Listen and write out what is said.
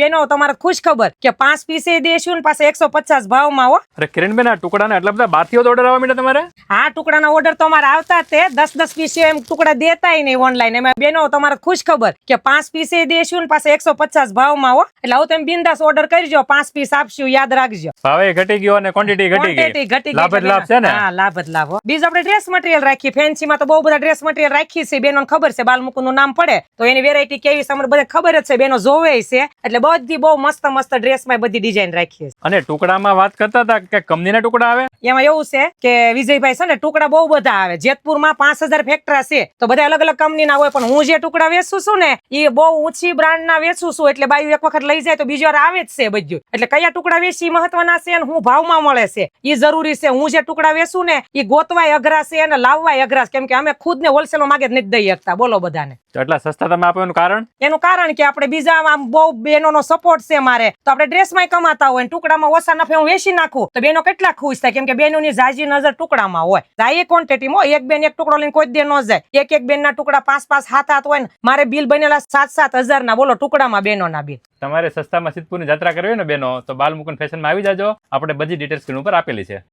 બેનો તમારે ખુશ ખબર કે પાંચ પીસે દેશું ને પાસે એકસો પચાસ ભાવમાં હો. અરે કિરણબેન આ ટુકડાના એટલા બધા બારથી ઓર્ડર આવવા માંડ્યા તમારે? આ ટુકડાના ઓર્ડર તો અમારે આવતા જ તે. દસ દસ પીસે એમ ટુકડા દેતાય નહીં ઓનલાઈન એમાં બેનો તમારે ખુશ ખબર કે પાંચ પીસે દેશું ને પાસે એકસો પચાસ ભાવમાં હો. એટલે હવે તમે બિંદાસ ઓર્ડર કરજો પાંચ પીસ આપશું યાદ રાખજો. ભાવે ઘટી ગયો અને ક્વોન્ટિટી ઘટી Quantity ગઈ ઘટી ગઈ લાભ જ એટલે લાભ છે ને? હા લાભ જ લાભ હો. બીજું આપણે ડ્રેસ મટીરિયલ રાખીએ. ફેન્સી માં તો બહુ બધા ડ્રેસ મટીરિયલ રાખીએ છે બેનો ખબર છે બાલમુકુંદનું નામ પડે. તો એની વેરાયટી કેવી છે અમને બધા ખબર જ છે. બેનો જોવે છે. એટલે બધી બહુ મસ્ત મસ્ત ડ્રેસમાં બધી ડિઝાઇન રાખીએ અને ટુકડામાં વાત કરતા હતા કે કંપનીના ટુકડા આવે? એમાં એવું છે કે વિજયભાઈ છે ને ટુકડા બહુ બધા આવે. જેતપુરમાં પાંચ હજાર ફેક્ટરા છે તો બધા અલગ અલગ કંપનીના હોય પણ હું જે ટુકડા વેચું છું ને એ બહુ ઊંચી બ્રાન્ડ ના વેચું છું એટલે બાયુ એક વખત લઈ જાય તો બીજી વાર આવે જ છે બધું. એટલે કયા ટુકડા વેચી મહત્વના છે અને હું ભાવમાં મળે છે. એ જરૂરી છે. હું જે ટુકડા વેચું ને એ ગોતવાય અઘરા છે અને લાવવાય અઘરા કેમ કે અમે ખુદ ને હોલસેલ માગે જ નથી દઈ શકતા. બોલો બધાને. એટલા સસ્તા તમે આપો એનું કારણ? એનું કારણ કે આપણે બીજા આમ બહુ બહેનોનો સપોર્ટ છે મારે. તો આપણે ડ્રેસમાં કમાતા હોય ટુકડામાં ઓછા નફે હું વેચી નાખું. તો બેનો કેટલા ખુશ થાય, કેમ કે બેનોની જાજી નજર ટુકડામાં હોય. જાય ક્વોન્ટિટીમાં માં એક બેન એક ટુકડો લઈને કોઈ દે ન જાય. એક એક બેનના ટુકડા પાંચ પાંચ હાથ હાથ હોય ને, મારે બિલ બનેલા સાત સાત હજાર ના બોલો, ટુકડામાં બેનોના બિલ. તમારે સસ્તામાં સિદ્ધપુરની જાત્રા કરવી ને બેનો, તો બાલ મુકુંદ ફેશનમાં આવી જાજો. આપણે બધી ડિટેલ્સ સ્ક્રીન ઉપર આપેલી છે.